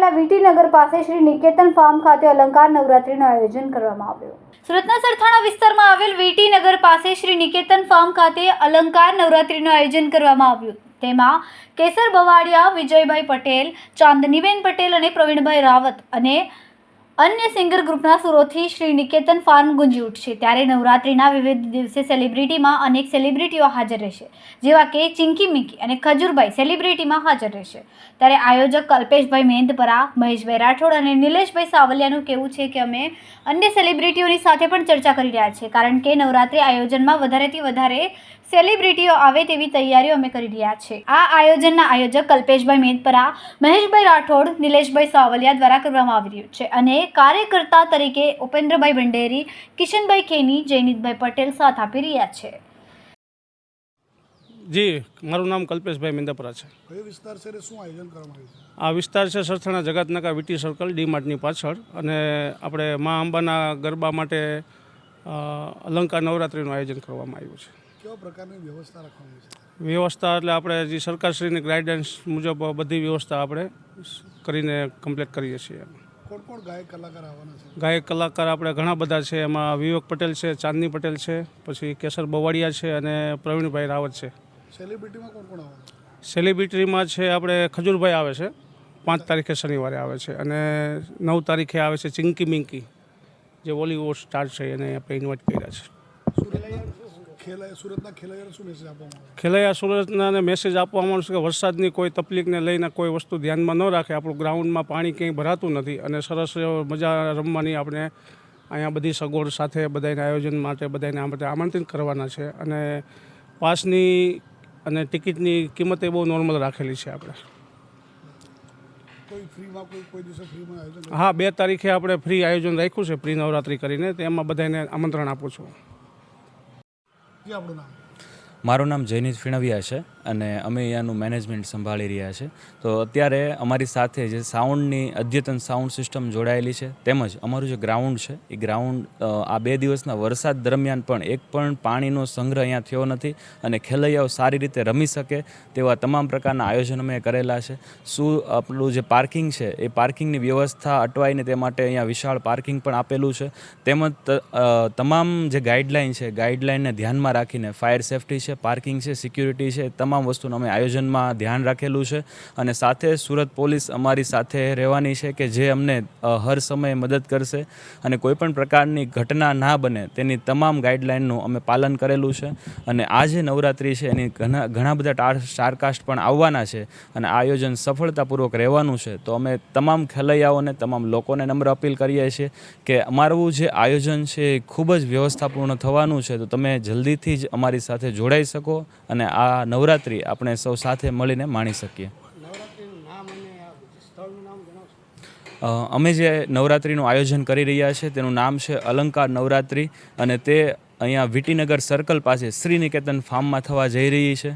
આવેલા વીટીનગર પાસે શ્રી નિકેતન ફાર્મ ખાતે અલંકાર નવરાત્રીનું આયોજન કરવામાં આવ્યું. સુરતના સરથાણા વિસ્તારમાં આવેલ વીટીનગર પાસે શ્રી નિકેતન ફાર્મ ખાતે અલંકાર નવરાત્રીનું આયોજન કરવામાં આવ્યું. તેમાં કેસર બવાડિયા, વિજયભાઈ પટેલ, ચાંદનીબેન પટેલ અને પ્રવીણભાઈ રાવત અને અન્ય સિંગર ગ્રુપના સુરોથી શ્રી નિકેતન ફાર્મ ગુંજી ઉઠશે. ત્યારે નવરાત્રિના વિવિધ દિવસે સેલિબ્રિટીમાં અનેક સેલિબ્રિટીઓ હાજર રહેશે. જેવા કે ચિંકી મિંકી અને ખજૂરભાઈ સેલિબ્રિટીમાં હાજર રહેશે. ત્યારે આયોજક કલ્પેશભાઈ મહેંદપરા મહેશભાઈ રાઠોડ અને નિલેશભાઈ સાવલિયાનું કહેવું છે કે અમે અન્ય સેલિબ્રિટીઓની સાથે પણ ચર્ચા કરી રહ્યા છીએ. કારણ કે નવરાત્રિ આયોજનમાં વધારેથી વધારે સેલિબ્રિટીઓ આવે તેવી તૈયારીઓ અમે કરી રહ્યા છે. આ આયોજનના આયોજક કલ્પેશભાઈ મેદપરા મહેશભાઈ રાઠોડ નિલેશભાઈ સાવલિયા દ્વારા કરવામાં આવી રહ્યું છે અને કાર્યકર્તા તરીકે ઉપેન્દ્રભાઈ ભંડેરી કિશનભાઈ ખેની જયનીતભાઈ પટેલ સાથ આપી રહ્યા છે. જી મારું નામ કલ્પેશભાઈ મેંદાપરા છે. કયો વિસ્તાર છે શું આયોજન કરવામાં આવ્યું છે? આ વિસ્તાર છે Sarthana Jakatnaka VT circle D માર્ટની પાછળ અને આપણે મા અંબાના ગરબા માટે અલંકાર નવરાત્રિનું આયોજન કરવામાં આવ્યું છે. કેવા પ્રકારની વ્યવસ્થા રાખવાની છે? વ્યવસ્થા એટલે આપણે જે સરકારશ્રીની ગાઈડન્સ મુજબ બધી વ્યવસ્થા આપણે કરીને કમ્પ્લીટ કરીએ છીએ. કોણ કોણ ગાયક કલાકાર આવવાના છે? ગાયક કલાકાર આપણે ઘણા બધા છે. એમાં વિવેક પટેલ છે ચાંદની પટેલ છે પછી કેસર બવાડિયા છે અને પ્રવીણભાઈ રાવત છે. સેલિબ્રિટીમાં કોણ કોણ આવવાનું? છે સેલિબ્રિટીમાં છે આપણે ખજૂરભાઈ આવે છે. પાંચ તારીખે શનિવારે આવે છે અને નવ તારીખે આવે છે ચિંકી મિંકી જે બોલિવૂડ સ્ટાર છે એને આપણે ઇન્વાઇટ કર્યા છે. ખેલાય સુરતના ખેલાડીઓને શું મેસેજ આપવામાં આવે ખેલૈયા સુરતનાને મેસેજ આપવામાં આવશે કે વરસાદની કોઈ તકલીફને લઈને કોઈ વસ્તુ ધ્યાનમાં ન રાખે. આપણું ગ્રાઉન્ડમાં પાણી ક્યાંય ભરાતું નથી અને સરસ મજા રમવાની આપણે અહીંયા બધી સગવડ સાથે બધાને આયોજન માટે બધાને આ માટે આમંત્રિત કરવાના છે અને પાસની અને ટિકિટની કિંમત એ બહુ નોર્મલ રાખેલી છે આપણે? હા બે તારીખે આપણે ફ્રી આયોજન રાખ્યું છે પ્રી નવરાત્રિ કરીને. તેમાં બધાને આમંત્રણ આપું છું. આપણું નામ? મારું નામ જૈનિશ ફીણવિયા છે. અને અમે અહીંયાનું મેનેજમેન્ટ સંભાળી રહ્યા છે. તો અત્યારે અમારી સાથે જે સાઉન્ડની અદ્યતન સાઉન્ડ સિસ્ટમ જોડાયેલી છે, તેમજ અમારું જે ગ્રાઉન્ડ છે, એ ગ્રાઉન્ડ આ બે દિવસના વરસાદ દરમિયાન પણ એક પણ પાણીનો સંગ્રહ અહીંયા થયો નથી અને ખેલૈયાઓ સારી રીતે રમી શકે તેવા તમામ પ્રકારના આયોજન અમે કરેલા છે. શું આપણું જે પાર્કિંગ છે, એ પાર્કિંગની વ્યવસ્થા અટવાઈને તે માટે અહીંયા વિશાળ પાર્કિંગ પણ આપેલું છે. તેમજ તમામ જે ગાઈડલાઇન છે ગાઈડલાઇનને ધ્યાનમાં રાખીને ફાયર સેફટી છે પાર્કિંગ છે સિક્યુરિટી છે તમામ વસ્તુનું અમે આયોજનમાં ધ્યાન રાખેલું છે. અને સાથે સુરત પોલીસ અમારી સાથે રહેવાની છે કે જે અમને હર સમયે મદદ કરશે અને કોઈપણ પ્રકારની ઘટના ના બને તેની તમામ ગાઈડલાઇનનું અમે પાલન કરેલું છે. અને આ જે નવરાત્રિ છે એની ઘણા ઘણા બધા ટાર, સ્ટારકાસ્ટ પણ આવવાના છે અને આ આયોજન સફળતાપૂર્વક રહેવાનું છે. તો અમે તમામ ખેલૈયાઓને, તમામ લોકોને નમ્ર અપીલ કરીએ છીએ કે અમારું જે આયોજન છે એ ખૂબ જ વ્યવસ્થાપૂર્ણ થવાનું છે. તો તમે જલ્દીથી જ અમારી સાથે જોડાઈ શકો અને આ નવરાત્રિ આપણે સૌ સાથે મળીને માણી શકીએ. અમે જે નવરાત્રિનું આયોજન કરી રહ્યા છે તેનું નામ છે અલંકાર નવરાત્રિ અને તે અહીંયા વિટીનગર સર્કલ પાસે શ્રી નિકેતન ફાર્મમાં થવા જઈ રહી છે.